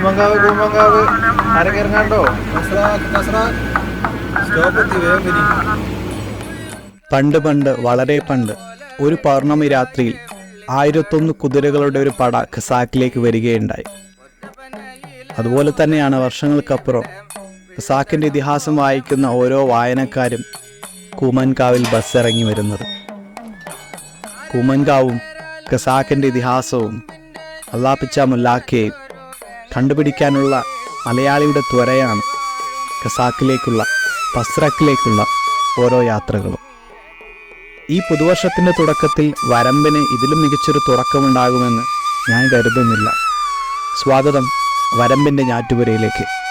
കുമ്മങ്കാവ് കുമ്മങ്കാവ്. അരങ്ങിറങ്ങാണ്ടോ വേഗം വരി പണ്ട് പണ്ട് വളരെ പണ്ട് ഒരു പൗർണമി രാത്രിയിൽ ആയിരത്തൊന്ന് കുതിരകളുടെ ഒരു പട ഖസാക്കിലേക്ക് വരികയുണ്ടായി. അതുപോലെ തന്നെയാണ് വർഷങ്ങൾക്കപ്പുറം ഖസാക്കിന്റെ ഇതിഹാസം വായിക്കുന്ന ഓരോ വായനക്കാരും കൂമൻകാവിൽ ബസ് ഇറങ്ങി വരുന്നത്. കൂമൻകാവും ഖസാക്കിന്റെ ഇതിഹാസവും അള്ളാപ്പിച്ച മുല്ലാക്കയെയും കണ്ടുപിടിക്കാനുള്ള മലയാളിയുടെ ത്വരയാണ് ഖസാക്കിലേക്കുള്ള പസ്രക്കിലേക്കുള്ള ഓരോ യാത്രകളും. ഈ പുതുവർഷത്തിന്റെ തുടക്കത്തിൽ വരമ്പിന് ഇതിലും മികച്ചൊരു തുറക്കമുണ്ടാകുമെന്ന് ഞാൻ കരുതുന്നില്ല. സ്വാഗതം വരമ്പിന്റെ ഞാറ്റുപുരയിലേക്ക്.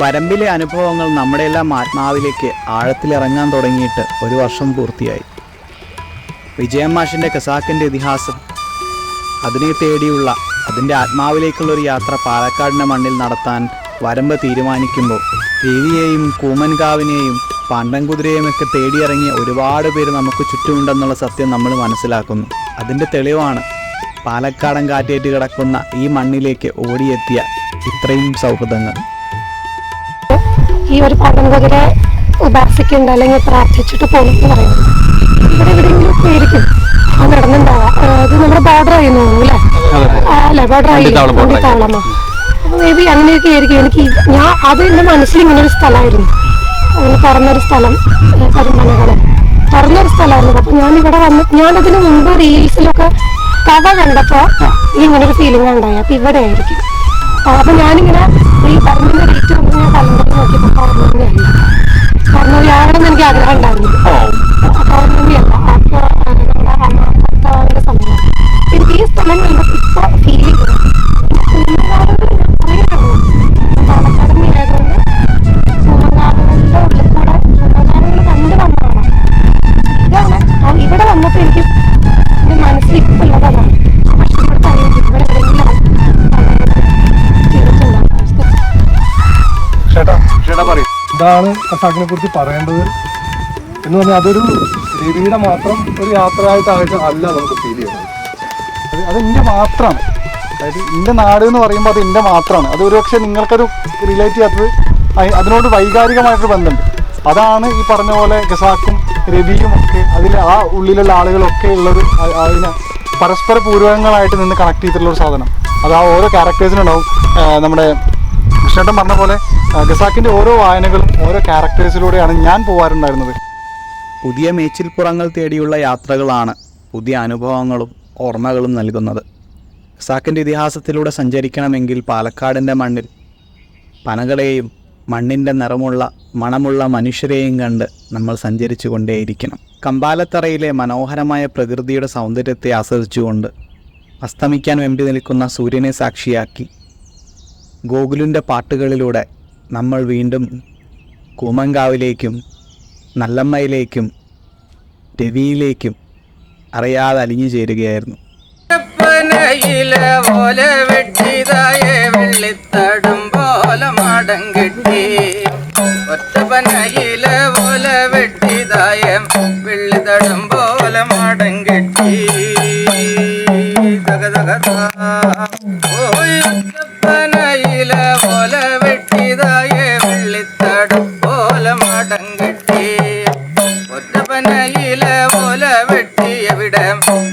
വരമ്പിലെ അനുഭവങ്ങൾ നമ്മുടെയെല്ലാം ആത്മാവിലേക്ക് ആഴത്തിലിറങ്ങാൻ തുടങ്ങിയിട്ട് ഒരു വർഷം പൂർത്തിയായി. വിജയം മാഷിന്റെ കസാക്കിന്റെ ഇതിഹാസം അതിനെ തേടിയുള്ള അതിന്റെ ആത്മാവിലേക്കുള്ള ഒരു യാത്ര പാലക്കാടിന്റെ മണ്ണിൽ നടത്താൻ വരമ്പ് തീരുമാനിക്കുമ്പോൾ രവിയെയും കൂമൻകാവിനെയും പാണ്ടൻകുതിരയും ഒക്കെ തേടിയിറങ്ങിയ ഒരുപാട് പേര് നമുക്ക് ചുറ്റുമുണ്ടെന്നുള്ള സത്യം നമ്മൾ മനസ്സിലാക്കുന്നു. അതിന്റെ തെളിവാണ് പാലക്കാടൻ കാറ്റേറ്റ് കിടക്കുന്ന ഈ മണ്ണിലേക്ക് ഓടിയെത്തിയ ഇത്രയും സൗഹൃദങ്ങൾ. ഈ ഒരു പഴംകുതിരെ ഉപാസിക്കുന്നുണ്ട് അല്ലെങ്കിൽ പ്രാർത്ഥിച്ചിട്ട് പോകും എന്ന് പറയുന്നത്. ഇവിടെ എവിടെയെങ്കിലും പേരിക്കും അത് നടന്നുണ്ടാവാം അത് നമ്മുടെ ബോർഡർ ആയിരുന്നു അല്ലേ? അല്ല? ബോർഡർ ബോർഡർ ആയില്ലേ അപ്പൊ മേ ബി അങ്ങനെയൊക്കെ ആയിരിക്കും. എനിക്ക് ഞാൻ അത് എന്റെ മനസ്സിൽ ഇങ്ങനെ ഒരു സ്ഥലമായിരുന്നു. അങ്ങനെ തുറന്നൊരു സ്ഥലം കരിമനകൾ തുറന്നൊരു സ്ഥലമായിരുന്നു. അപ്പൊ ഞാൻ ഇവിടെ വന്ന് ഞാൻ അതിന് മുമ്പ് റീൽസിലൊക്കെ കഥ കണ്ടപ്പോ ഇങ്ങനെ ഒരു ഫീലിംഗ് ഉണ്ടായി. അപ്പൊ ഇവിടെ ആയിരിക്കും. അപ്പൊ ഞാനിങ്ങനെ ഈ പറഞ്ഞ ഡേറ്റ് വന്ന് ഞാൻ കലണ്ടറിൽ നോക്കിയപ്പോ പൗർണമിയല്ല പൗർണമി എനിക്ക് ആഗ്രഹം ഉണ്ടായിരുന്നു. പൗർണമിയല്ല അപ്പൊ ആ, നമ്മുടെ അമ്മാന്റെ സമയം എനിക്ക് ഈ സ്ഥലം കണ്ടപ്പോ ഇപ്പൊ ഫീലിംഗ് പാലക്കാട് ഇതാണ് കസാക്കിനെ കുറിച്ച് പറയേണ്ടത് എന്ന് പറഞ്ഞാൽ അതൊരു രവിയുടെ മാത്രം ഒരു യാത്രയായിട്ടായിട്ട് അല്ല നമുക്ക് ഫീൽ ചെയ്യുന്നത്. അത് എന്റെ മാത്രമാണ്. അതായത് എന്റെ നാട് എന്ന് പറയുമ്പോൾ അത് എന്റെ മാത്രമാണ്. അത് ഒരുപക്ഷെ നിങ്ങൾക്കത് റിലേറ്റ് ചെയ്യാത്തത് അതിനോട് വൈകാരികമായിട്ട് ബന്ധമുണ്ട്. അതാണ് ഈ പറഞ്ഞ പോലെ ഗസാക്കും രവിയും ഒക്കെ അതിൽ ആ ഉള്ളിലുള്ള ആളുകളൊക്കെ ഉള്ളൊരു അതിനെ പരസ്പര പൂർവങ്ങളായിട്ട് നിന്ന് കണക്ട് ചെയ്തിട്ടുള്ള ഒരു സാധനം. അത് ആ ഓരോ ക്യാരക്ടേഴ്സിനുണ്ടാവും നമ്മുടെ കൃഷ്ണേട്ടൻ പറഞ്ഞ പോലെ ആ, ഗസാക്കിന്റെ ഓരോ വായനകളും ഓരോ ക്യാരക്ടേഴ്സിലൂടെയാണ് ഞാൻ പോവാറുണ്ടായിരുന്നത്. പുതിയ മേച്ചിൽപ്പുറങ്ങൾ തേടിയുള്ള യാത്രകളാണ് പുതിയ അനുഭവങ്ങളും ഓർമ്മകളും നൽകുന്നത്. ഖസാക്കിന്റെ ഇതിഹാസത്തിലൂടെ സഞ്ചരിക്കണമെങ്കിൽ പാലക്കാടിന്റെ മണ്ണിൽ പനകളെയും മണ്ണിന്റെ നിറമുള്ള മണമുള്ള മനുഷ്യരെയും കണ്ട് നമ്മൾ സഞ്ചരിച്ചു കൊണ്ടേയിരിക്കണം കമ്പാലത്തറയിലെ മനോഹരമായ പ്രകൃതിയുടെ സൗന്ദര്യത്തെ ആസ്വദിച്ചുകൊണ്ട് അസ്തമിക്കാൻ വെമ്പി നിൽക്കുന്ന സൂര്യനെ സാക്ഷിയാക്കി ഗോകുലിന്റെ പാട്ടുകളിലൂടെ നമ്മൾ വീണ്ടും കൂമങ്കാവിലേക്കും നല്ലമ്മയിലേക്കും രവിയിലേക്കും അറിയാതെ അലിഞ്ഞു ചേരുകയായിരുന്നു. വെള്ളിത്തടും പോലെ മാടം കെട്ടി. ഒറ്റപ്പനയിലെ പോലെ വെട്ടിതായ വെള്ളിത്തടും പോലെ മാടം. ഓയ് ഒറ്റപ്പനയിലെ ഓല വെട്ടിതായ വെള്ളിത്തടം പോലെ മാടം കെട്ടി. ഒറ്റപ്പനയിലെ ഓല വെട്ടി. എവിടെ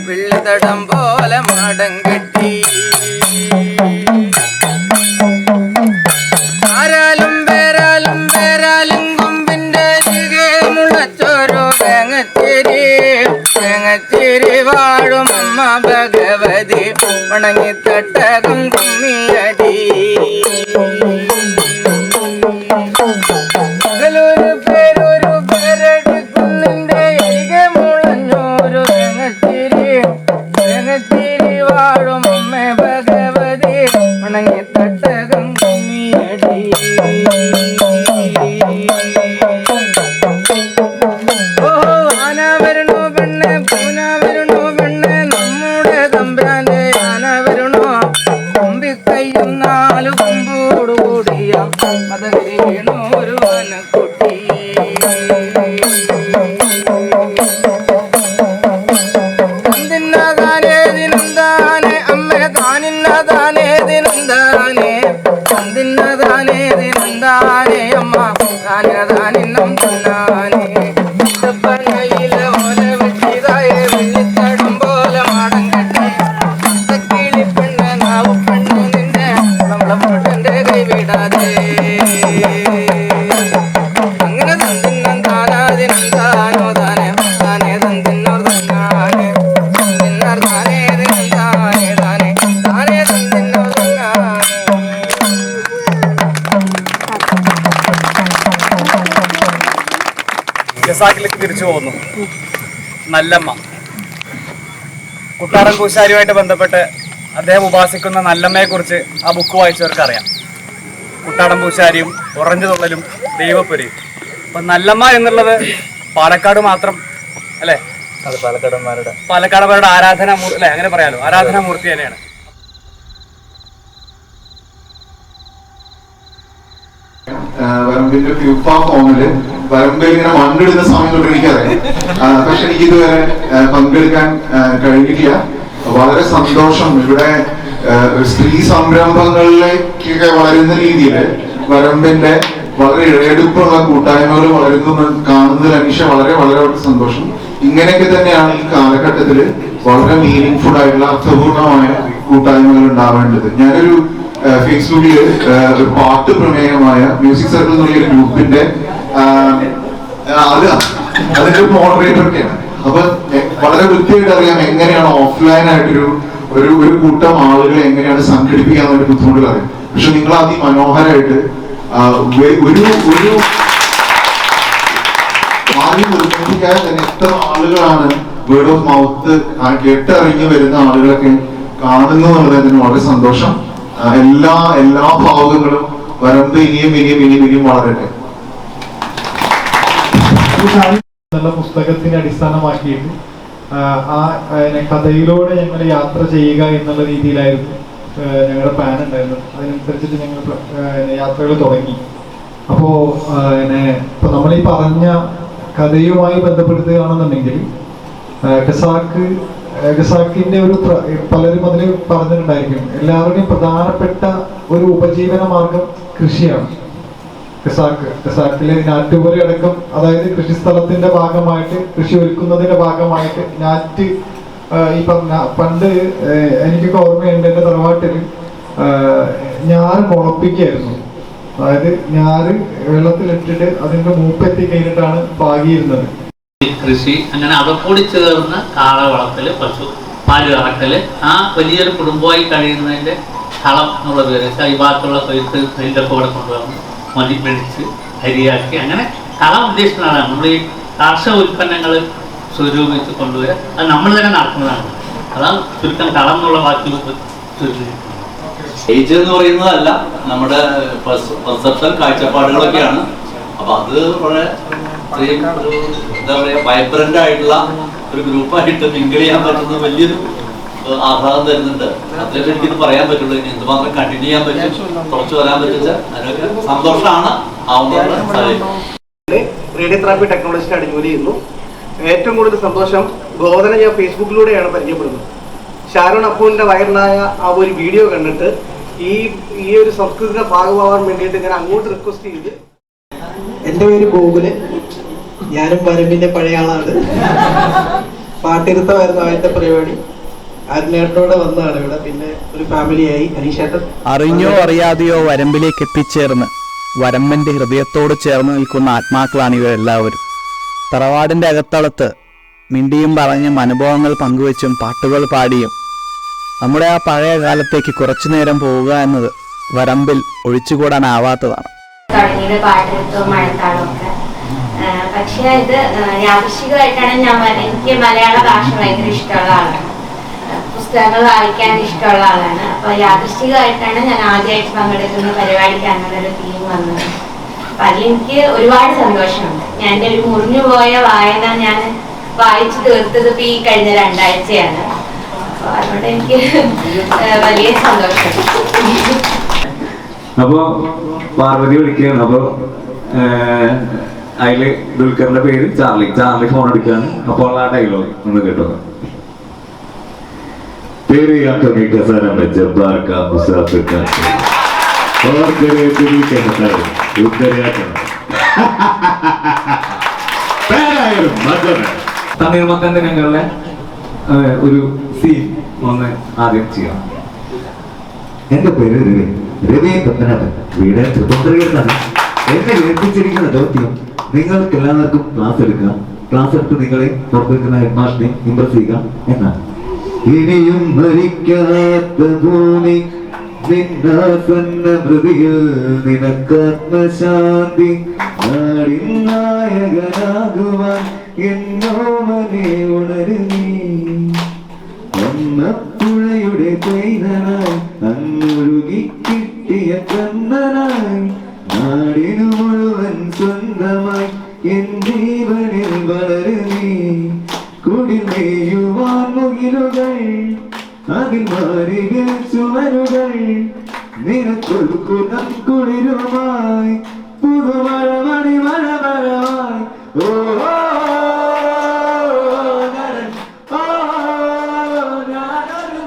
വെള്ളിത്തടം പോലെ മാടം കെട്ടി. ആരാലും പേരാലും പേരാലും കൊമ്പിന്റെ അരികെ മുളച്ചോരോ തേങ്ങത്തിരി. തേങ്ങത്തിരി വാഴും അമ്മ ഭഗവതി. വണങ്ങി തട്ടകം കുട്ടാറൻ കൂശാരിയുമായിട്ട് ബന്ധപ്പെട്ട് അദ്ദേഹം ഉപാസിക്കുന്ന നല്ലമ്മയെ കുറിച്ച് ആ ബുക്ക് വായിച്ചവർക്ക് അറിയാം കുട്ടാടൻ പൂശാരിയും ഉറഞ്ഞു തുള്ളലും ദൈവപ്പുരയും അപ്പൊ നല്ലമ്മ എന്നുള്ളത് പാലക്കാട് മാത്രം അല്ലേ? അത് പാലക്കാടന്മാരുടെ. പാലക്കാടന്മാരുടെ ആരാധന മൂർത്തി അല്ലെ? അങ്ങനെ പറയാലോ. ആരാധനാമൂർത്തി തന്നെയാണ്. വരമ്പിന്റെ ഫ്യൂപ്പ ഫോമിൽ വരമ്പിൽ ഇങ്ങനെ മണ്ണിടുന്ന സമയം തൊട്ട് എനിക്കറിയാം. പക്ഷെ എനിക്ക് ഇതുവരെ പങ്കെടുക്കാൻ കഴിഞ്ഞിട്ടില്ല. വളരെ സന്തോഷം ഇവിടെ സ്ത്രീ സംരംഭങ്ങളിലേക്കൊക്കെ വളരുന്ന രീതിയിൽ വരമ്പിന്റെ വളരെ ഇഴയെടുപ്പുള്ള കൂട്ടായ്മകൾ വളരുന്നു കാണുന്നതിൽ അനീഷ വളരെ വളരെ വളരെ സന്തോഷം. ഇങ്ങനെയൊക്കെ തന്നെയാണ് ഈ കാലഘട്ടത്തിൽ വളരെ മീനിങ് ഫുൾ ആയിട്ടുള്ള അർത്ഥപൂർണമായ കൂട്ടായ്മകൾ ഉണ്ടാവേണ്ടത്. ഞാനൊരു ഫേസ്ബുക്കിൽ ഒരു പാട്ട് പ്രമേയമായ മ്യൂസിക് സർക്കിൾ എന്നുള്ള പറയുന്ന ഗ്രൂപ്പിന്റെ അത് അതിന്റെ മോഡറേറ്റർ ഒക്കെയാണ്. അപ്പൊ വളരെ വൃത്തിയായിട്ട് അറിയാം എങ്ങനെയാണ് ഓഫ്ലൈൻ ആയിട്ടൊരു ഒരു ഒരു കൂട്ടം ആളുകളെ എങ്ങനെയാണ് സംഘടിപ്പിക്കാൻ ഒരു ബുദ്ധിമുട്ടുകൾ അറിയാം. പക്ഷെ നിങ്ങൾ അതിമനോഹരമായിട്ട് ഒരു ഒരു നിർബന്ധിക്കാതെ തന്നെ എത്ര ആളുകളാണ് വേർഡ് ഓഫ് മൗത്ത് കേട്ടറിഞ്ഞു വരുന്ന ആളുകളൊക്കെ കാണുന്നു എന്നുള്ളതിന് വളരെ സന്തോഷം. എല്ലാ എല്ലാ ഭാവങ്ങളും വരമ്പ് ഇനിയും ഇനിയും ഇനിയും ഇനിയും വളരട്ടെ. എന്നുള്ള പുസ്തകത്തിനെ അടിസ്ഥാനമാക്കിയിട്ട് ആ, കഥയിലൂടെ ഞങ്ങൾ യാത്ര ചെയ്യുക എന്നുള്ള രീതിയിലായിരുന്നു ഞങ്ങളുടെ പ്ലാൻ ഉണ്ടായിരുന്നത്. അതിനനുസരിച്ചിട്ട് ഞങ്ങൾ യാത്രകൾ തുടങ്ങി. അപ്പോ പിന്നെ നമ്മൾ ഈ പറഞ്ഞ കഥയുമായി ബന്ധപ്പെടുത്തുകയാണെന്നുണ്ടെങ്കിൽ ഖസാക്ക് ഖസാക്കിന്റെ ഒരു പലരും അതിൽ പറഞ്ഞിട്ടുണ്ടായിരിക്കും എല്ലാവരുടെയും പ്രധാനപ്പെട്ട ഒരു ഉപജീവന മാർഗം കൃഷിയാണ്. ഖസാക്ക് ഖസാക്കിലെ നാട്ടുപുര അടക്കം അതായത് കൃഷിസ്ഥലത്തിന്റെ ഭാഗമായിട്ട് കൃഷി ഒരുക്കുന്നതിന്റെ ഭാഗമായിട്ട് നാറ്റ് ഈ പറഞ്ഞ പണ്ട് എനിക്ക് എനിക്കൊക്കെ ഓർമ്മയുണ്ട് എന്റെ തറവാട്ടിൽ ഞാറ് മുളപ്പിക്കായിരുന്നു. അതായത് ഞാറ് വെള്ളത്തിലിട്ടിട്ട് അതിന്റെ മൂപ്പെത്തി കഴിഞ്ഞിട്ടാണ് പാകിയിരുന്നത്. കൃഷി അങ്ങനെ അതപ്പൊടി ചേർന്ന് കാള വളർത്തൽ പശു പാൽ കറക്കൽ ആ വലിയൊരു കുടുംബമായി കഴിയുന്നതിന്റെ കളം എന്നുള്ള പേര് വെച്ചാൽ ഈ ഭാഗത്തുള്ള കൊയ്ത്ത് നെല്ലൊക്കെ കൊണ്ടുവന്ന് മതി പിടിച്ച് അരിയാക്കി അങ്ങനെ കല ഉദ്ദേശിക്കുന്നതാണ്. നമ്മൾ ഈ കാർഷിക ഉൽപ്പന്നങ്ങൾ സ്വരൂപിച്ച് കൊണ്ടുവരിക അത് നമ്മൾ തന്നെ നടത്തുന്നതാണ്. അതാണ് ചുരുക്കം കളം എന്നുള്ള സ്റ്റേജ് ഏജ് എന്ന് പറയുന്നതല്ല നമ്മുടെ പെർസെപ്ഷൻ കാഴ്ചപ്പാടുകളൊക്കെയാണ്. അപ്പൊ അത് വളരെ എന്താ പറയാ വൈബ്രന്റ് ആയിട്ടുള്ള ഒരു ഗ്രൂപ്പായിട്ട് മിങ്കിൾ ചെയ്യാൻ പറ്റുന്ന വലിയൊരു ആഹ്ലാദം തരുന്നുണ്ട്. അതിലൊക്കെ എനിക്കിത് പറയാൻ പറ്റുള്ളൂ. ഇനി എന്തുമാത്രം കണ്ടിന്യൂ ചെയ്യാൻ പറ്റും കുറച്ച് വരാൻ പറ്റിച്ച അതിനൊക്കെ സന്തോഷമാണ് ആവുന്നത് സാധിക്കും റേഡിയോതെറാപ്പി ടെക്നോളജിസ്റ്റ് ആണ് ജോലി ചെയ്യുന്നു. ഏറ്റവും കൂടുതൽ സന്തോഷം ഗോതനെ ഞാൻ ഫേസ്ബുക്കിലൂടെയാണ് പരിചയപ്പെടുന്നത്. ഷാരോൺ അപ്പുവിന്റെ വൈറലായ ആ ഒരു വീഡിയോ കണ്ടിട്ട് ഈ ഈ ഒരു സംസ്കൃതിയുടെ ഭാഗമാവാൻ വേണ്ടിയിട്ട് ഞാൻ അങ്ങോട്ട് റിക്വസ്റ്റ് ചെയ്ത് എന്റെ പേര് ഗോകുൽ. ഞാനും വരമ്പിന്റെ പഴയ ആളാണ്. പാട്ടിരുത്തമായിരുന്നു ആദ്യത്തെ പരിപാടി. വന്നതാണ് ഇവിടെ. പിന്നെ ഒരു ഫാമിലിയായി അനീഷേട്ടൻ. അറിഞ്ഞോ അറിയാതെയോ വരമ്പിലേക്ക് എത്തിച്ചേർന്ന്. വരമ്പന്റെ ഹൃദയത്തോട് ചേർന്ന് നിൽക്കുന്ന ആത്മാക്കളാണ് ഇവരെല്ലാവരും. തറവാടിന്റെ അകത്തളത്ത് മിണ്ടിയും പറഞ്ഞും അനുഭവങ്ങൾ പങ്കുവെച്ചും പാട്ടുകൾ പാടിയും നമ്മുടെ ആ പഴയ കാലത്തേക്ക് കുറച്ചു നേരം പോവുക എന്നത് വരമ്പിൽ ഒഴിച്ചുകൂടാനാവാത്തതാണ്. തുടങ്ങിയത് മഴത്താളും പക്ഷേ ഇത് യാദൃശികമായിട്ടാണ് യാദൃശ്ചികമായിട്ടാണ് ഞാൻ എനിക്ക് മലയാള ഭാഷ ഭയങ്കര ഇഷ്ടമുള്ള ആളാണ്. പുസ്തകങ്ങൾ വായിക്കാൻ ഇഷ്ടമുള്ള ആളാണ്. അപ്പൊ യാദൃശ്ചികമായിട്ടാണ് ഞാൻ ആദ്യമായിട്ട് പങ്കെടുക്കുന്ന പരിപാടിക്ക് അങ്ങനെ ഒരു തീം വന്നത്. അപ്പൊ അതിലെനിക്ക് ഒരുപാട് സന്തോഷമുണ്ട്. ഞാൻ എന്റെ ഒരു മുറിഞ്ഞു പോയ വായന ഞാൻ വായിച്ചു തീർത്തത് ഇപ്പൊ ഈ കഴിഞ്ഞ രണ്ടാഴ്ചയാണ്. അപ്പൊ അതുകൊണ്ട് എനിക്ക് വലിയ സന്തോഷം. അപ്പോ പാർവതി വിളിക്കുകയാണ്. അപ്പൊ അതിൽ ദുൽഖറിന്റെ പേര് ചാർലി. ചാർലി ഫോൺ എടുക്കുകയാണ് അപ്പോൾ ആ ഡയലോഗ് ഒന്ന് കേട്ടോ तेरी आंखों में कसरा में जब्बार का मुसाफिर का और तेरे दिल के नजर उतरिया का പേരായാലും മറ്റൊന്ന് തണ്ണീർമത്തന്റെ ഞങ്ങളുടെ ഏഹ്, ഒരു സീൻ ഒന്ന് ആദ്യം ചെയ്യാം എന്റെ പേര് രവി രവി പത്തനാഥൻ വീട് തൃപ്പൂണിത്തുറയിലാണ് എന്നെ ഏൽപ്പിച്ചിരിക്കുന്ന ദൗത്യം നിങ്ങൾക്ക് എല്ലാവർക്കും ക്ലാസ് എടുക്കാം ക്ലാസ് എടുത്ത് നിങ്ങളെ പുറത്തേക്കുന്ന ഹെഡ് മാസ്റ്ററെ ഇംപ്രസ് ചെയ്യുക എന്നാണ് ഇനിയും ഭരിക്കാത്ത ഭൂമി. നിന്നാസന്ന മൃതിയിൽ നിനക്കാത്മശാന്തി. നാടിൻ നായകനാകുവാൻ എന്നോമനെ ഉണരുന്നീ അന്നപ്പുഴയുടെ പൈതനായി അങ്ങൊഴുകി കിട്ടിയ കണ്ണനായി നാടിനു മുഴുവൻ സ്വന്തമായി എൻ ജീവനിൽ വളരുന്നീ. കുടിമേയുവാൻ മുകിലുകൾ അതിൽ മാറികൾ ചുമരുകൾ നിനക്കൊടുക്കുന്ന കുളിരുമായി പുതുമഴ മണി മഴ മഴമായി ഓ ഞാനൊരു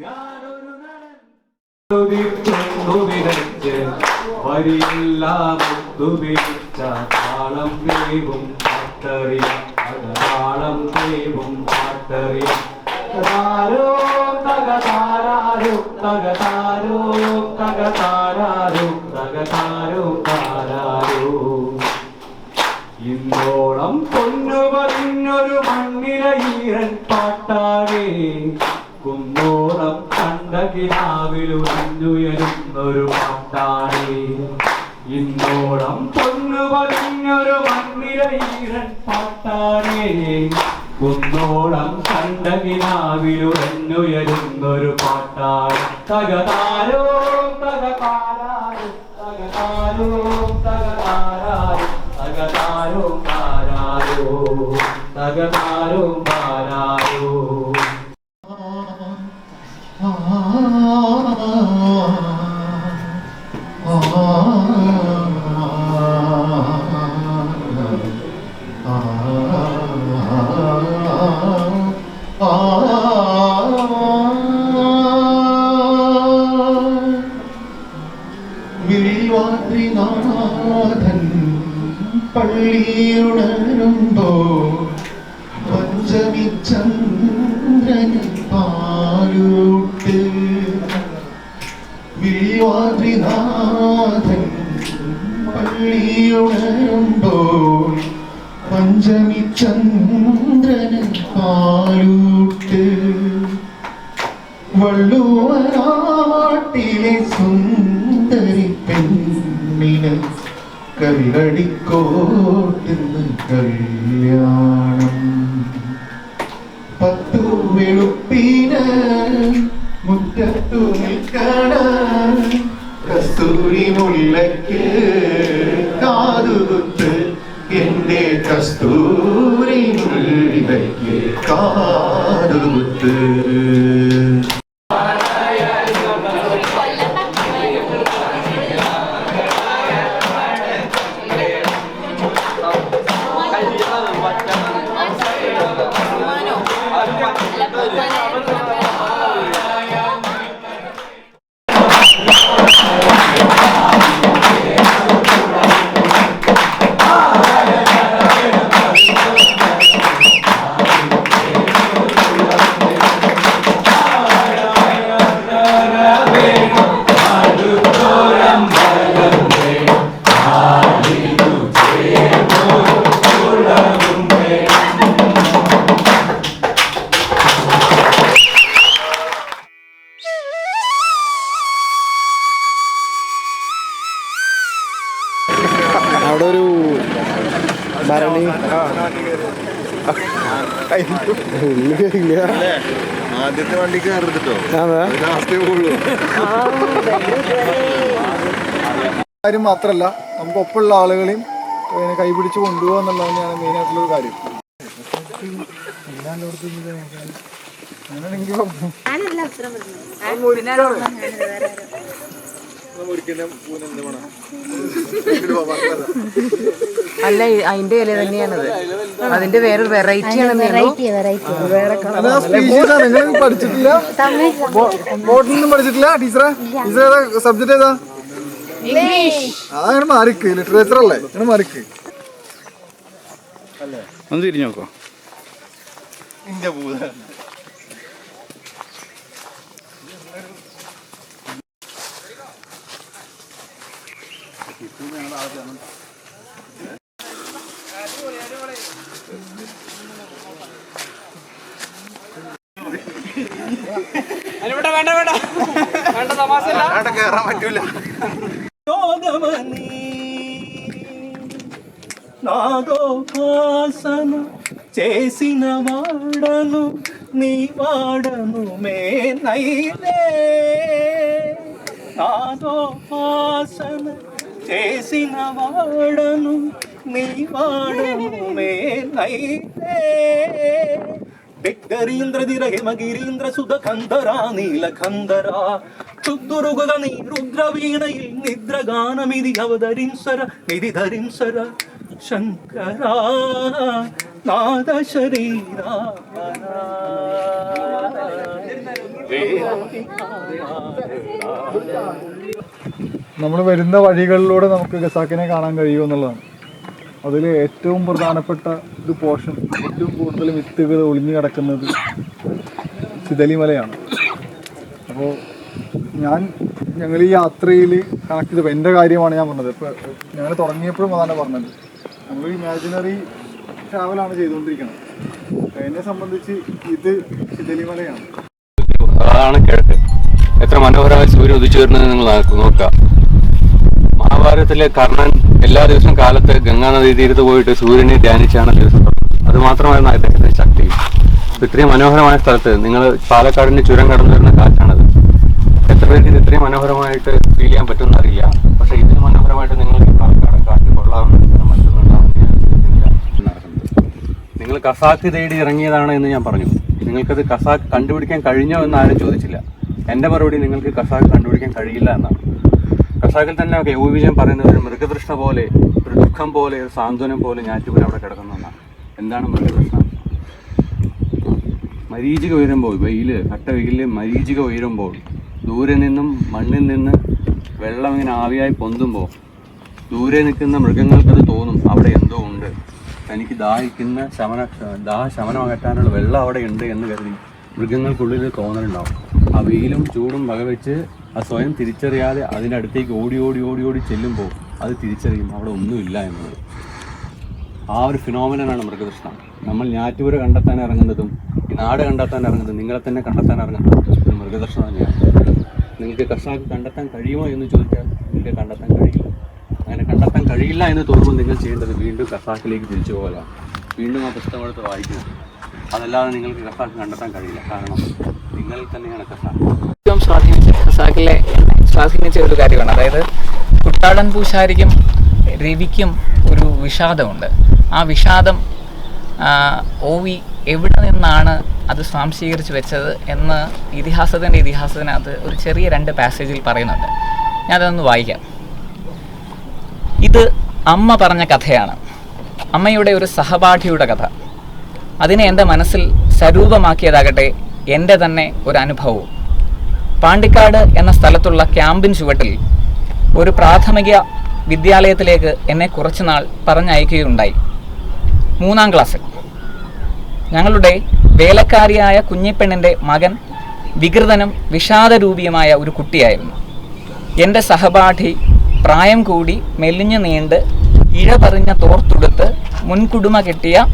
ഞാനൊരു നരൻ. വിരച്ച് വരിയെല്ലാം ഒത്തുപിടിച്ച താളം വേവും പാട്ടറിയാം താളം വേവും പാട്ടറിയാം താരോ തകതാരോ തകതാരോ താരാരോ. ഇന്നോളം പൊന്നു പറഞ്ഞൊരു മണ്ണില ഈരൻ പാട്ടാകെ കുന്നോളം കണ്ട കിനാവിലുയരുന്നൊരു പാട്ടാകെ ഇന്നോളം പറഞ്ഞൊരു മണ്ണില ഈരൻ പാട്ടാണേ കുന്നോളം കണ്ട കിനാവിലുയരുന്നൊരു പാട്ടാകെ തകതാരോ തകതാരോ തകതാരോ തകതാരോ തകതാരോ താരാരോ തകതാരോ താരാരോ വെളുപ്പിന് മുറ്റത്തു നിൽക്കണ കസ്തൂരി മുല്ലയ്ക്ക് കാതുകുത്ത് എന്റെ കസ്തൂരി മുല്ലയ്ക്ക് കാതുകുത്ത് വണ്ടി കാര്യം മാത്രമല്ല നമുക്ക് ഒപ്പമുള്ള ആളുകളെയും പിന്നെ കൈപിടിച്ച് കൊണ്ടുപോകുക എന്നുള്ളത് തന്നെയാണ് മെയിൻ ആയിട്ടുള്ള ഒരു കാര്യം. അങ്ങനെയാണെങ്കിൽ അല്ല അതിന്റെ ഇല തന്നെയാണത്. അതിന്റെ വേറെ വെറൈറ്റി ആണെന്നേ ആണ്. പഠിച്ചിട്ടില്ല? ബോട്ടിലൊന്നും പഠിച്ചിട്ടില്ല ടീച്ചറെ? ടീച്ചർ ഏതാ സബ്ജക്ട് ഏതാ? ആ അങ്ങനെ മാറിക്ക് ലിറ്ററേച്ചർ അല്ലേ? അങ്ങനെ മാറിക്ക്. ഒന്ന് തിരിഞ്ഞു നോക്കോ. ഭൂത. വേണ്ട വേണ്ട വേണ്ട വേണ്ട തമാശ കേറാൻ പറ്റൂല నాదోపాసన చేసిన వాడను నీ వాడను మేనైలే నాదోపాసన చేసిన వాడను నీవాడు మేలైతే బిగ్గరీంద్రదిర హిమగిరీంద్ర సుధ కందరా నీల కందరా చుద్దురుగుల నీ రుద్రవీణయిల్ నిద్రగానమిది అవధరింసర నిధి ధరింసర శంకరా నాద శరీరా వేరే നമ്മൾ വരുന്ന വഴികളിലൂടെ നമുക്ക് ഖസാക്കിനെ കാണാൻ കഴിയും എന്നുള്ളതാണ്. അതിൽ ഏറ്റവും പ്രധാനപ്പെട്ട ഒരു പോർഷൻ ഏറ്റവും കൂടുതൽ വിത്തുകൾ ഒളിഞ്ഞു കിടക്കുന്നത് ചിതലിമലയാണ്. അപ്പോൾ ഞാൻ ഞങ്ങൾ ഈ യാത്രയിൽ കണക്ട് ചെയ്തപ്പോൾ എന്റെ കാര്യമാണ് ഞാൻ പറഞ്ഞത്. ഇപ്പോൾ ഞങ്ങൾ തുടങ്ങിയപ്പോഴും അതാണ് പറഞ്ഞത്. നമ്മൾ ഇമാജിനറി ട്രാവലാണ് ചെയ്തുകൊണ്ടിരിക്കുന്നത്. എന്നെ സംബന്ധിച്ച് ഇത് ചിതലിമലയാണ്. അതാണ് കിഴക്ക് എത്ര മനോഹരമായി സൂര്യൻ ഉദിച്ചു വരുന്നത് നിങ്ങൾ നോക്ക- മഹാഭാരതത്തിലെ കർണൻ എല്ലാ ദിവസവും കാലത്ത് ഗംഗാ നദീ തീരത്ത് പോയിട്ട് സൂര്യനെ ധ്യാനിച്ചാണ് ദിവസം അത് മാത്രമായിരുന്നു അദ്ദേഹത്തിന്റെ ശക്തി. ഇത്രയും മനോഹരമായ സ്ഥലത്ത് നിങ്ങൾ പാലക്കാടിന്റെ ചുരം കടന്നു വരുന്ന കാറ്റാണത്. എത്ര പേർക്ക് ഇത് ഇത്രയും മനോഹരമായിട്ട് ഫീൽ ചെയ്യാൻ പറ്റുമെന്ന് അറിയില്ല. പക്ഷെ ഇതിന് മനോഹരമായിട്ട് നിങ്ങൾ ഈ പാലക്കാട് കാറ്റ് കൊള്ളാമെന്ന് മറ്റൊന്നുണ്ടാവുമെന്ന് ഞാൻ നിങ്ങൾ കസാക്ക് തേടി ഇറങ്ങിയതാണ് എന്ന് ഞാൻ പറഞ്ഞു. നിങ്ങൾക്കത് കസാക്ക് കണ്ടുപിടിക്കാൻ കഴിഞ്ഞോ എന്ന് ആരും ചോദിച്ചില്ല. എന്റെ മറുപടി നിങ്ങൾക്ക് കസാക്ക് കണ്ടുപിടിക്കാൻ കഴിയില്ല എന്നാണ്. കസാക്കിൽ തന്നെ ഒക്കെ യു വിജയൻ പറയുന്നത് ഒരു മൃഗതൃഷ്ണ പോലെ ഒരു ദുഃഖം പോലെ ഒരു സാന്ത്വനം പോലെ ഞാറ്റുപോലെ അവിടെ കിടക്കുന്നതാണ് എന്താണ് മൃഗതൃഷ്ണ? മരീചിക ഉയരുമ്പോൾ വെയിൽ കട്ട വെയിലിൽ മരീചിക ഉയരുമ്പോൾ ദൂരെ നിന്നും മണ്ണിൽ നിന്ന് വെള്ളം ഇങ്ങനെ ആവിയായി പൊന്തുമ്പോൾ ദൂരെ നിൽക്കുന്ന മൃഗങ്ങൾക്കത് തോന്നും അവിടെ എന്തോ ഉണ്ട്. തനിക്ക് ദാഹിക്കുന്ന ശമന ദാഹ ശമനം അകറ്റാനുള്ള വെള്ളം അവിടെ ഉണ്ട് എന്ന് കരുതി മൃഗങ്ങൾക്കുള്ളിൽ തോന്നലുണ്ടാവും ആ വെയിലും ചൂടും വകവെച്ച് അത് സ്വയം തിരിച്ചറിയാതെ അതിനടുത്തേക്ക് ഓടി ഓടി ഓടി ഓടി ചെല്ലുമ്പോൾ അത് തിരിച്ചറിയും. അവിടെ ഒന്നുമില്ല എന്നുള്ളത് ആ ഒരു ഫിനോമിനാണ് മൃഗകൃഷ്ണ നമ്മൾ ഞാറ്റുപുര കണ്ടെത്താൻ ഇറങ്ങുന്നതും നാട് കണ്ടെത്താൻ ഇറങ്ങുന്നതും നിങ്ങളെ തന്നെ കണ്ടെത്താൻ ഇറങ്ങുന്നതും ഒരു മൃഗതൃഷ്ണ തന്നെയാണ്. നിങ്ങൾക്ക് കർഷകർക്ക് കണ്ടെത്താൻ കഴിയുമോ എന്ന് ചോദിച്ചാൽ നിങ്ങൾക്ക് കണ്ടെത്താൻ കഴിയില്ല. അങ്ങനെ കണ്ടെത്താൻ കഴിയില്ല എന്ന് തോന്നുമ്പോൾ നിങ്ങൾ ചെയ്യേണ്ടത് വീണ്ടും കസാക്കിലേക്ക് തിരിച്ചു പോകലാണ്. വീണ്ടും ആ പുസ്തകം എടുത്ത് വായിക്കുക. അതല്ലാതെ നിങ്ങൾക്ക് കസാക്ക് കണ്ടെത്താൻ കഴിയില്ല. കാരണം നിങ്ങളിൽ തന്നെയാണ് കസാക്ക് ഏറ്റവും സ്വാധീനിച്ച ഖസാക്കിലെ സ്വാധീനിച്ച ഒരു കാര്യമാണ്. അതായത് കുട്ടാടൻ പൂശാരിക്കും രവിക്കും ഒരു വിഷാദമുണ്ട്. ആ വിഷാദം ഒ വി എവിടെ നിന്നാണ് അത് സ്വാംശീകരിച്ച് വെച്ചത് എന്ന് ഇതിഹാസത്തിന്റെ ഇതിഹാസത്തിനകത്ത് ഒരു ചെറിയ രണ്ട് പാസേജിൽ പറയുന്നുണ്ട്. ഞാനതൊന്ന് വായിക്കാം. ഇത് അമ്മ പറഞ്ഞ കഥയാണ്. അമ്മയുടെ ഒരു സഹപാഠിയുടെ കഥ. അതിനെ എന്റെ മനസ്സിൽ സ്വരൂപമാക്കിയതാകട്ടെ എന്റെ തന്നെ ഒരു അനുഭവവും. പാണ്ടിക്കാട് എന്ന സ്ഥലത്തുള്ള ക്യാമ്പിൻ ചുവട്ടിൽ ഒരു പ്രാഥമിക വിദ്യാലയത്തിലേക്ക് എന്നെ കുറച്ചുനാൾ പറഞ്ഞയക്കുകയുണ്ടായി. മൂന്നാം ക്ലാസ്സിൽ. ഞങ്ങളുടെ വേലക്കാരിയായ കുഞ്ഞിപ്പെണ്ണിന്റെ മകൻ വികൃതനും വിഷാദരൂപിയുമായ ഒരു കുട്ടിയായിരുന്നു. എന്റെ സഹപാഠി പ്രായം കൂടി മെലിഞ്ഞു നീണ്ട് ഇഴ പറിഞ്ഞ തോർത്തുടുത്ത് മുൻകുടുമ കെട്ടിയ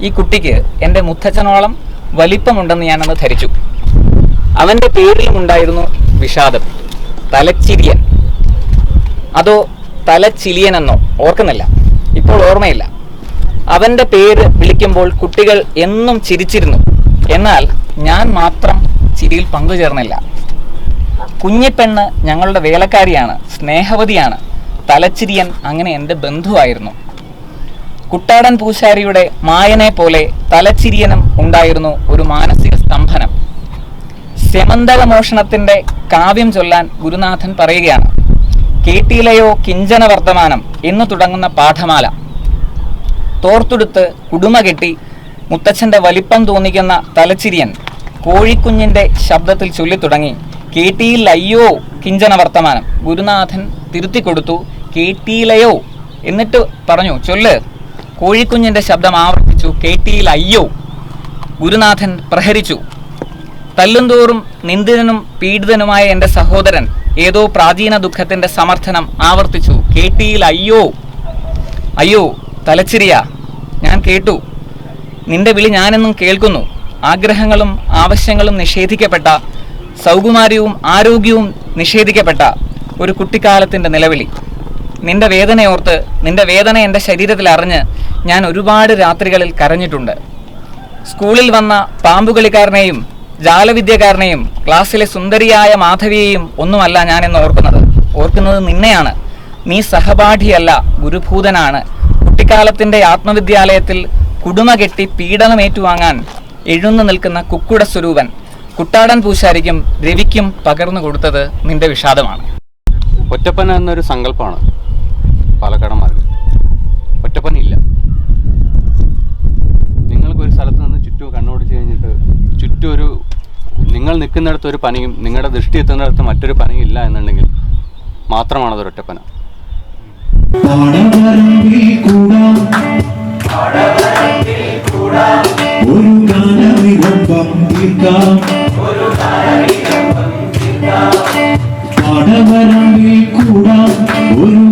ഈ കുട്ടിക്ക് എന്റെ മുത്തച്ഛനോളം വലിപ്പമുണ്ടെന്ന് ഞാനന്ന് ധരിച്ചു. അവന്റെ പേരിലും ഉണ്ടായിരുന്നു വിഷാദം. തലച്ചിരിയൻ. അതോ തലച്ചിലിയൻ എന്നോ ഓർക്കുന്നില്ല. ഇപ്പോൾ ഓർമ്മയില്ല. അവന്റെ പേര് വിളിക്കുമ്പോൾ കുട്ടികൾ എന്നും ചിരിച്ചിരുന്നു. എന്നാൽ ഞാൻ മാത്രം ചിരിയിൽ പങ്കുചേർന്നില്ല. കുഞ്ഞിപ്പെണ്ണ് ഞങ്ങളുടെ വേലക്കാരിയാണ് സ്നേഹവതിയാണ്. തലച്ചിരിയൻ അങ്ങനെ എന്റെ ബന്ധുവായിരുന്നു. കുട്ടാടൻ പൂശാരിയുടെ മായനെ പോലെ തലച്ചിരിയനും ഉണ്ടായിരുന്നു ഒരു മാനസിക സ്തംഭനം. സ്യമന്തക മോഷണത്തിന്റെ കാവ്യം ചൊല്ലാൻ ഗുരുനാഥൻ പറയുകയാണ്. കേട്ടിയിലയോ കിഞ്ചന വർത്തമാനം എന്ന് തുടങ്ങുന്ന പാഠമാല. തോർത്തെടുത്ത് കുടുമ കെട്ടി മുത്തച്ഛന്റെ വലിപ്പം തോന്നിക്കുന്ന തലച്ചിരിയൻ കോഴിക്കുഞ്ഞിന്റെ ശബ്ദത്തിൽ ചൊല്ലിത്തുടങ്ങി കേട്ടിയിൽ അയ്യോ കിഞ്ചന വർത്തമാനം ഗുരുനാഥൻ തിരുത്തിക്കൊടുത്തു കേട്ടിയിലയോ എന്നിട്ട് പറഞ്ഞു ചൊല്ല്. കോഴിക്കുഞ്ഞിന്റെ ശബ്ദം ആവർത്തിച്ചു കേട്ടിയിലയ്യോ ഗുരുനാഥൻ പ്രഹരിച്ചു. തല്ലുംതോറും നിന്ദിതനും പീഡിതനുമായ എന്റെ സഹോദരൻ ഏതോ പ്രാചീന ദുഃഖത്തിന്റെ സമർത്ഥനം ആവർത്തിച്ചു. കേട്ടിയിൽ അയ്യോ അയ്യോ തലച്ചിരിയ. ഞാൻ കേട്ടു. നിന്റെ വിളി ഞാനെന്നും കേൾക്കുന്നു. ആഗ്രഹങ്ങളും ആവശ്യങ്ങളും നിഷേധിക്കപ്പെട്ട സൗകുമാര്യവും ആരോഗ്യവും നിഷേധിക്കപ്പെട്ട ഒരു കുട്ടിക്കാലത്തിന്റെ നിലവിളി. നിന്റെ വേദനയോർത്ത് നിന്റെ വേദന എന്റെ ശരീരത്തിൽ അറിഞ്ഞ് ഞാൻ ഒരുപാട് രാത്രികളിൽ കരഞ്ഞിട്ടുണ്ട്. സ്കൂളിൽ വന്ന പാമ്പുകളിക്കാരനെയും ജാലവിദ്യക്കാരനെയും ക്ലാസ്സിലെ സുന്ദരിയായ മാധവിയെയും ഒന്നുമല്ല ഞാൻ എന്ന് ഓർക്കുന്നത്. ഓർക്കുന്നത് നിന്നെയാണ്. നീ സഹപാഠിയല്ല ഗുരുഭൂതനാണ്. കുട്ടിക്കാലത്തിന്റെ ആത്മവിദ്യാലയത്തിൽ കുടുമ കെട്ടി പീഡനം ഏറ്റുവാങ്ങാൻ എഴുന്നു നിൽക്കുന്ന കുക്കുട സ്വരൂപൻ കുട്ടാടൻ പൂശാരിക്കും രവിക്കും പകർന്നു കൊടുത്തത് നിന്റെ വിഷാദമാണ്. ഒറ്റപ്പന എന്നൊരു സങ്കല്പമാണ് പാലക്കാടന്മാർക്ക് ഒറ്റപ്പൻ ഇല്ല. നിങ്ങൾക്കൊരു സ്ഥലത്ത് നിന്ന് ചുറ്റും കണ്ണോടിച്ച് കഴിഞ്ഞിട്ട് ചുറ്റും ഒരു നിങ്ങൾ നിൽക്കുന്നിടത്ത് ഒരു പനിയും നിങ്ങളുടെ ദൃഷ്ടി എത്തുന്നിടത്ത് മറ്റൊരു പനിയും ഇല്ല എന്നുണ്ടെങ്കിൽ മാത്രമാണ് അത് ഒറ്റപ്പന. ഒരു ഗാനവിരമ്പം തീർക്കാം പാടവരമ്പിൽ കൂടാം. ഒരു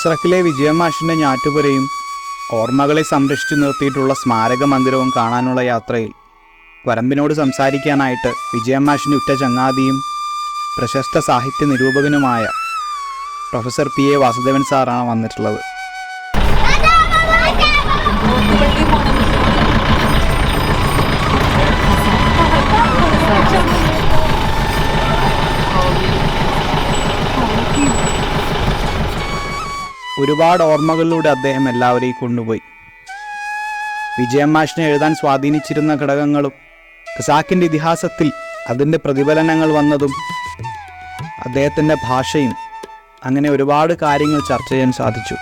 തസ്രക്കിലെ വിജയമാഷിന്റെ ഞാറ്റുപുരയും ഓർമ്മകളെ സംരക്ഷിച്ചു നിർത്തിയിട്ടുള്ള സ്മാരക മന്ദിരവും കാണാനുള്ള യാത്രയിൽ വരമ്പിനോട് സംസാരിക്കാനായിട്ട് വിജയമാഷിന്റെ ഉറ്റ ചങ്ങാതിയും പ്രശസ്ത സാഹിത്യ നിരൂപകനുമായ പ്രൊഫസർ പി എ വാസുദേവൻ സാറാണ് വന്നിട്ടുള്ളത്. ഒരുപാട് ഓർമ്മകളിലൂടെ അദ്ദേഹം എല്ലാവരെയും കൊണ്ടുപോയി. വിജയമാഷിനെ എഴുതാൻ സ്വാധീനിച്ചിരുന്ന ഘടകങ്ങളും ഖസാക്കിന്റെ ഇതിഹാസത്തിൽ അതിന്റെ പ്രതിഫലനങ്ങൾ വന്നതും അദ്ദേഹത്തിന്റെ ഭാഷയും അങ്ങനെ ഒരുപാട് കാര്യങ്ങൾ ചർച്ച ചെയ്യാൻ സാധിച്ചു.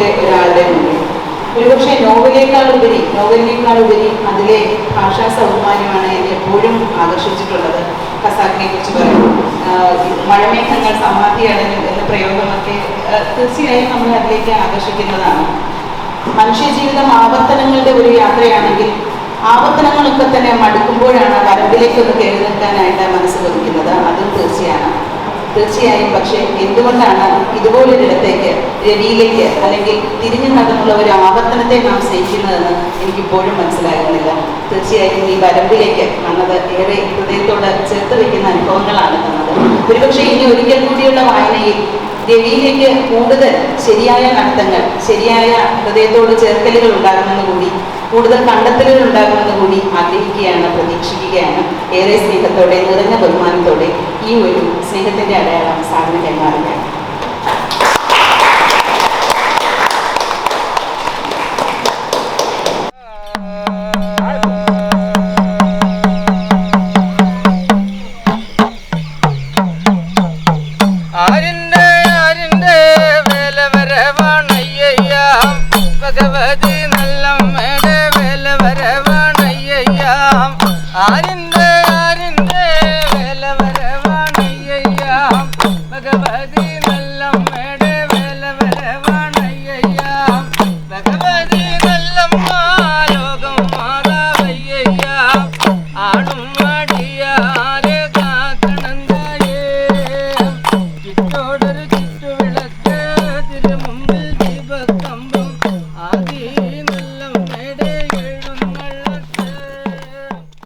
പോലെ ഒരാളുടെ മുന്നിൽ. ഒരുപക്ഷെ നോവലേക്കാൾ ഉപരി നോവലിനേക്കാൾ ഉപരി അതിലെ ഭാഷാ സൗകുമാര്യമാണ് എന്നെ എപ്പോഴും ആകർഷിച്ചിട്ടുള്ളത്. ഖസാക്കിനെ കുറിച്ച് പറയുമ്പോൾ മഴമേഘങ്ങൾ സമാധിയാണ് എന്ന പ്രയോഗമൊക്കെ തീർച്ചയായും നമ്മൾ അതിലേക്ക് ആകർഷിക്കുന്നതാണ്. മനുഷ്യജീവിതം ആവർത്തനങ്ങളുടെ ഒരു യാത്രയാണെങ്കിൽ ആവർത്തനങ്ങളൊക്കെ തന്നെ മടുക്കുമ്പോഴാണ് വരമ്പിലേക്കൊന്ന് കയറി നിൽക്കാനായിട്ട് മനസ്സ് കൊതിക്കുന്നത്. അതും തീർച്ചയാണ്. തീർച്ചയായും പക്ഷേ എന്തുകൊണ്ടാണ് ഇതുപോലൊരിടത്തേക്ക് രവിയിലേക്ക് അല്ലെങ്കിൽ തിരിഞ്ഞു നടന്നുള്ള ഒരു ആവർത്തനത്തെ നാം സ്നേഹിക്കുന്നതെന്ന് എനിക്കിപ്പോഴും മനസ്സിലാകുന്നില്ല. തീർച്ചയായും ഈ വരമ്പിലേക്ക് വന്നത് ഏറെ ഹൃദയത്തോട് ചേർത്ത് വയ്ക്കുന്ന അനുഭവങ്ങളാണ് തന്നത്. ഒരുപക്ഷെ ഇനി ഒരിക്കൽ കൂടിയുള്ള വായനയിൽ രവിയിലേക്ക് കൂടുതൽ ശരിയായ നടത്തങ്ങൾ ശരിയായ ഹൃദയത്തോട് ചേർക്കലുകൾ ഉണ്ടാകുമെന്ന് കൂടി കൂടുതൽ കണ്ടെത്തലുകൾ ഉണ്ടാകുമെന്ന് കൂടി ആഗ്രഹിക്കുകയാണ് പ്രതീക്ഷിക്കുകയാണ്. ഏറെ സ്നേഹത്തോടെ നിറഞ്ഞ ബഹുമാനത്തോടെ ഈ ഒരു സ്നേഹത്തിന്റെ അടയാളം സാധനം കൈമാറുകയാണ്